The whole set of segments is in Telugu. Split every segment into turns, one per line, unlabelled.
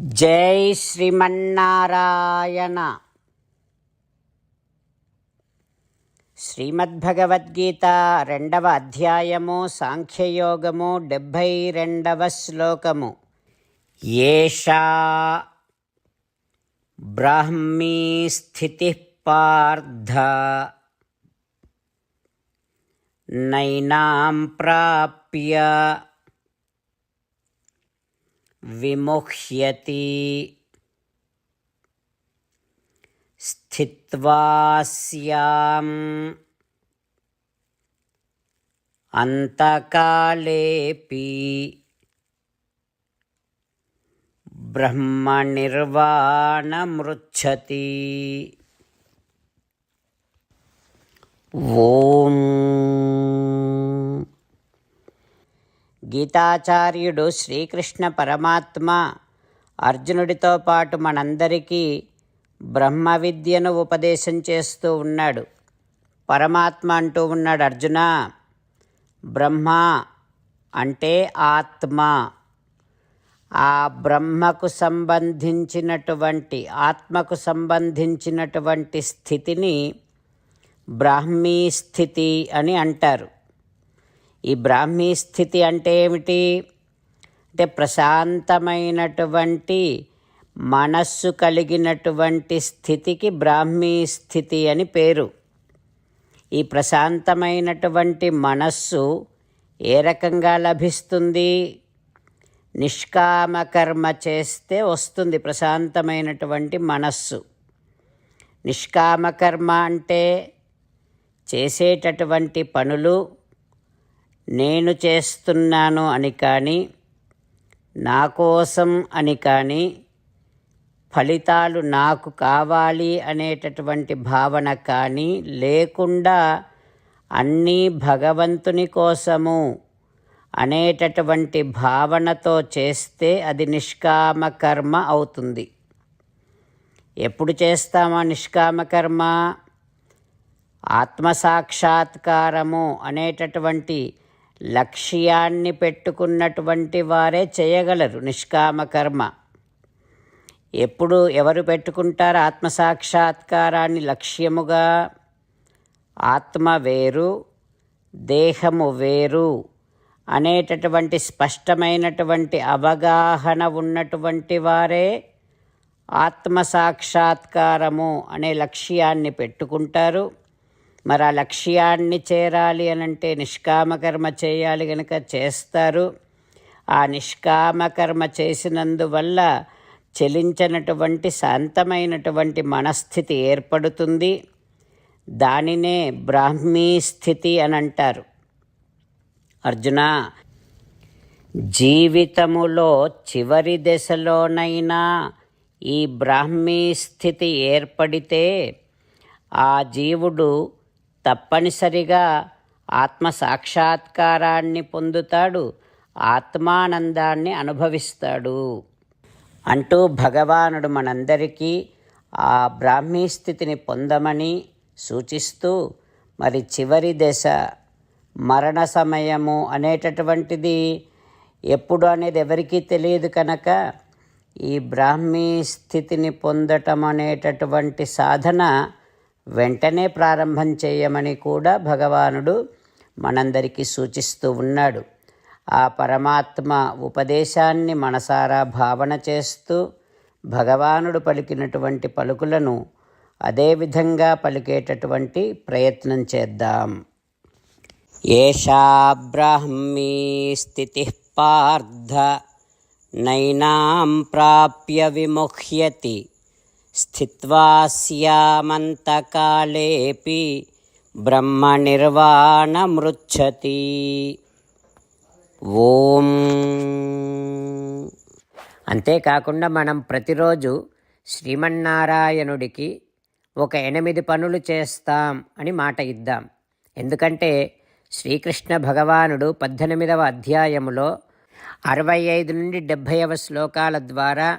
జై శ్రీమన్నారాయణ. శ్రీమద్భగవద్గీత రెండవ అధ్యాయము సాంఖ్యయోగము డెబ్భై రెండవ శ్లోకము. ఏషా బ్రాహ్మీ స్థితి పార్థ. నైనాం ప్రాప్య విముహ్యతి స్థిత్వా స్యాం అంతకాలేపి బ్రహ్మనిర్వాణమృచ్చతి గీతాచార్యుడు శ్రీకృష్ణ పరమాత్మ అర్జునుడితో పాటు మనందరికీ బ్రహ్మ విద్యను ఉపదేశం చేస్తూ ఉన్నాడు. పరమాత్మ అంటూ ఉన్నాడు అర్జున బ్రహ్మ అంటే ఆత్మ. ఆ బ్రహ్మకు సంబంధించినటువంటి ఆత్మకు సంబంధించినటువంటి స్థితిని బ్రాహ్మీ స్థితి అని అంటారు. ఈ బ్రాహ్మీ స్థితి అంటే ఏమిటి? అంటే ప్రశాంతమైనటువంటి మనస్సు కలిగినటువంటి స్థితికి బ్రాహ్మీ స్థితి అని పేరు. ఈ ప్రశాంతమైనటువంటి మనస్సు ఏ రకంగా లభిస్తుంది? నిష్కామకర్మ చేస్తే వస్తుంది ప్రశాంతమైనటువంటి మనస్సు. నిష్కామకర్మ అంటే చేసేటటువంటి పనులు నేను చేస్తున్నాను అని కానీ నా కోసం అని కానీ ఫలితాలు నాకు కావాలి అనేటటువంటి భావన కానీ లేకుండా అన్నీ భగవంతుని కోసము అనేటటువంటి భావనతో చేస్తే అది నిష్కామ కర్మ అవుతుంది. ఎప్పుడు చేస్తామా నిష్కామ కర్మ? ఆత్మసాక్షాత్కారము అనేటటువంటి లక్ష్యాన్ని పెట్టుకున్నటువంటి వారే చేయగలరు నిష్కామ కర్మ. ఎప్పుడు ఎవరు పెట్టుకుంటారు ఆత్మసాక్షాత్కారాన్ని? లక్ష్యముగా. ఆత్మ వేరు దేహము వేరు అనేటటువంటి స్పష్టమైనటువంటి అవగాహన ఉన్నటువంటి వారే ఆత్మసాక్షాత్కారము అనే లక్ష్యాన్ని పెట్టుకుంటారు. మరి ఆ లక్ష్యాన్ని చేరాలి అని అంటే నిష్కామకర్మ చేయాలి కనుక చేస్తారు. ఆ నిష్కామకర్మ చేసినందువల్ల చెలించినటువంటి శాంతమైనటువంటి మనస్థితి ఏర్పడుతుంది. దానినే బ్రాహ్మీ స్థితి అని అంటారు. అర్జున జీవితములో చివరి దశలోనైనా ఈ బ్రాహ్మీ స్థితి ఏర్పడితే ఆ జీవుడు తప్పనిసరిగా ఆత్మ సాక్షాత్కారాన్ని పొందుతాడు ఆత్మానందాన్ని అనుభవిస్తాడు. అంటూ భగవానుడు మనందరికీ ఆ బ్రాహ్మీ స్థితిని పొందమని సూచిస్తూ మరి చివరి దశ మరణ సమయము అనేటటువంటిది ఎప్పుడు అనేది ఎవరికీ తెలియదు కనుక ఈ బ్రాహ్మీ స్థితిని పొందటం అనేటటువంటి సాధన వెంటనే ప్రారంభం చేయమని కూడా భగవానుడు మనందరికీ సూచిస్తూ ఉన్నాడు. ఆ పరమాత్మ ఉపదేశాన్ని మనసారా భావన చేస్తూ భగవానుడు పలికినటువంటి పలుకులను అదేవిధంగా పలికేటటువంటి ప్రయత్నం చేద్దాం. ఏషా బ్రాహ్మీ స్థితి పార్థ నైనాం ప్రాప్య విముహ్యతి స్థిత్వా బ్రహ్మ బ్రహ్మనిర్వాణమృచ్చతి. ఓం. అంతేకాకుండా మనం ప్రతిరోజు శ్రీమన్నారాయణుడికి ఒక ఎనిమిది పనులు చేస్తాం అని మాట ఇద్దాం. ఎందుకంటే శ్రీకృష్ణ భగవానుడు పద్దెనిమిదవ అధ్యాయములో అరవై ఐదు నుండి డెబ్భైవ శ్లోకాల ద్వారా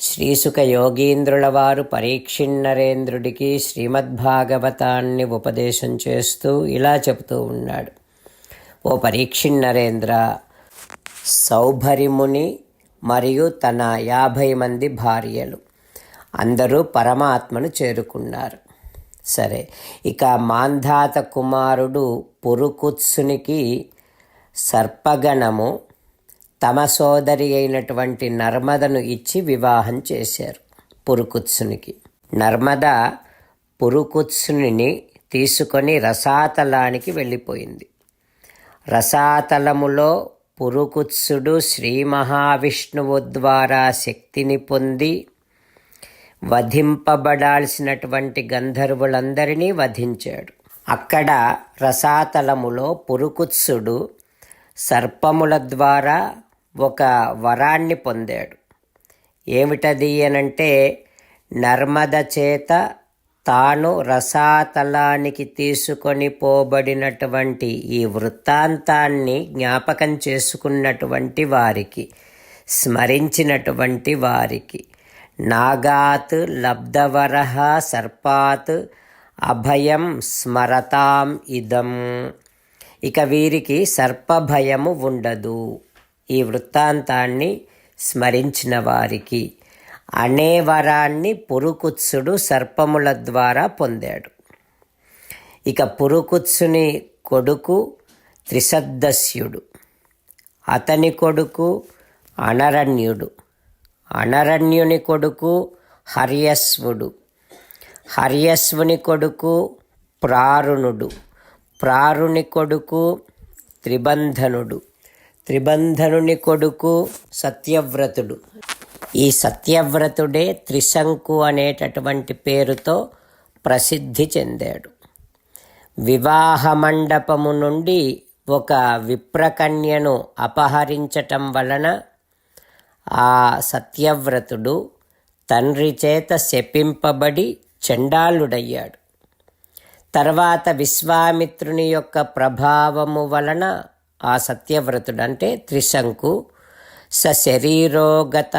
శ్రీసుక యోగీంద్రుల వారు పరీక్షిణరేంద్రుడికి శ్రీమద్భాగవతాన్ని ఉపదేశం చేస్తూ ఇలా చెబుతూ ఉన్నాడు. ఓ పరీక్షిణరేంద్ర సౌభరిముని మరియు తన యాభై మంది భార్యలు అందరూ పరమాత్మను చేరుకున్నారు. సరే ఇక మాంధాత కుమారుడు పురుకుత్సునికి సర్పగణము తమ సోదరి అయినటువంటి నర్మదను ఇచ్చి వివాహం చేశారు పురుకుత్సునికి. నర్మద పురుకుత్సుని తీసుకొని రసాతలానికి వెళ్ళిపోయింది. రసాతలములో పురుకుత్సుడు శ్రీ మహావిష్ణువు ద్వారా శక్తిని పొంది వధింపబడాల్సినటువంటి గంధర్వులందరినీ వధించాడు. అక్కడ రసాతలములో పురుకుత్సుడు సర్పముల ద్వారా ఒక వరాన్ని పొందాడు. ఏమిటది అనంటే నర్మద చేత తాను రసాతలానికి తీసుకొని పోబడినటువంటి ఈ వృత్తాంతాన్ని జ్ఞాపకం చేసుకున్నటువంటి వారికి స్మరించినటువంటి వారికి నాగాత్ లబ్ధవర సర్పాత్ అభయం స్మరతాం ఇదం. ఇక వీరికి సర్పభయము ఉండదు. ఈ వృత్తాంతాన్ని స్మరించిన వారికి అనే వరాన్ని పురుకుత్సుడు సర్పముల ద్వారా పొందాడు. ఇక పురుకుత్సుని కొడుకు త్రిసద్దస్యుడు అతని కొడుకు అనరణ్యుడు అనరణ్యుని కొడుకు హర్యస్వుడు హర్యస్వుని కొడుకు ప్రారుణుడు ప్రారుని కొడుకు త్రిబంధనుడు త్రిబంధనుని కొడుకు సత్యవ్రతుడు. ఈ సత్యవ్రతుడే త్రిశంకు అనేటటువంటి పేరుతో ప్రసిద్ధి చెందాడు. వివాహ మండపము నుండి ఒక విప్రకన్యను అపహరించటం వలన ఆ సత్యవ్రతుడు తండ్రి చేత శపింపబడి చండాలుడయ్యాడు. తర్వాత విశ్వామిత్రుని యొక్క ప్రభావము వలన ఆ సత్యవ్రతుడు అంటే త్రిశంకు. స శరీరోగత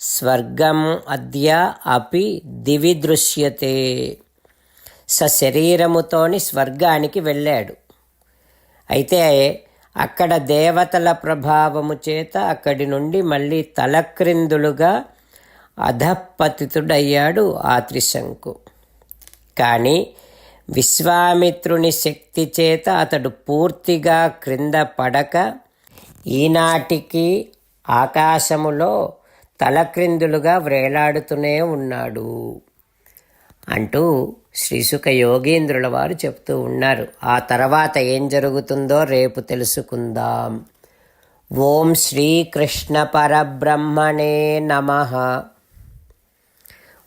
స్వర్గం అద్య అపి దివి దృశ్యతే. స శరీరముతోని స్వర్గానికి వెళ్ళాడు. అయితే అక్కడ దేవతల ప్రభావము చేత అక్కడి నుండి మళ్ళీ తలక్రిందులుగా అధపతితుడయ్యాడు ఆ త్రిశంకు. కానీ విశ్వామిత్రుని శక్తి చేత అతడు పూర్తిగా క్రింద పడక ఈనాటికి ఆకాశములో తలక్రిందులుగా వ్రేలాడుతూనే ఉన్నాడు అంటూ శ్రీసుఖ యోగీంద్రుల వారు చెప్తూ ఉన్నారు. ఆ తర్వాత ఏం జరుగుతుందో రేపు తెలుసుకుందాం. ఓం శ్రీకృష్ణ పరబ్రహ్మణే నమ.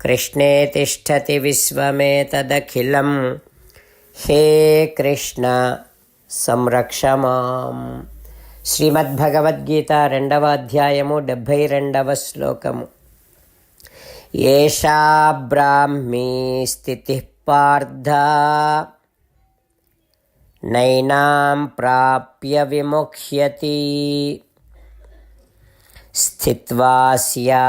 కృష్ణే తిష్టతి విశ్వమేతదఖిలం హే కృష్ణ సంరక్ష మాం శ్రీమద్భగవద్గీత రెండవ అధ్యాయము డెబ్భై రెండవ శ్లోకము. ఏషా బ్రాహ్మీ స్థితి పార్థ। నైనాం ప్రాప్య విముఖ్యతి। స్థిత్వా శ్యామంతకాళేపి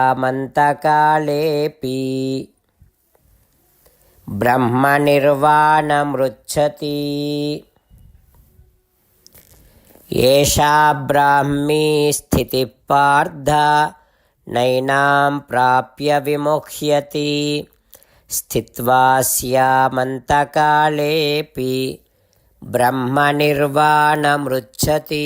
బ్రహ్మనిర్వాణమృచ్చతి ఏషా బ్రాహ్మీ స్థితి పార్థ నైనాం ప్రాప్య విముహ్యతి స్థిత్వా శ్యామంతకాళేపి బ్రహ్మనిర్వాణమృచ్చతి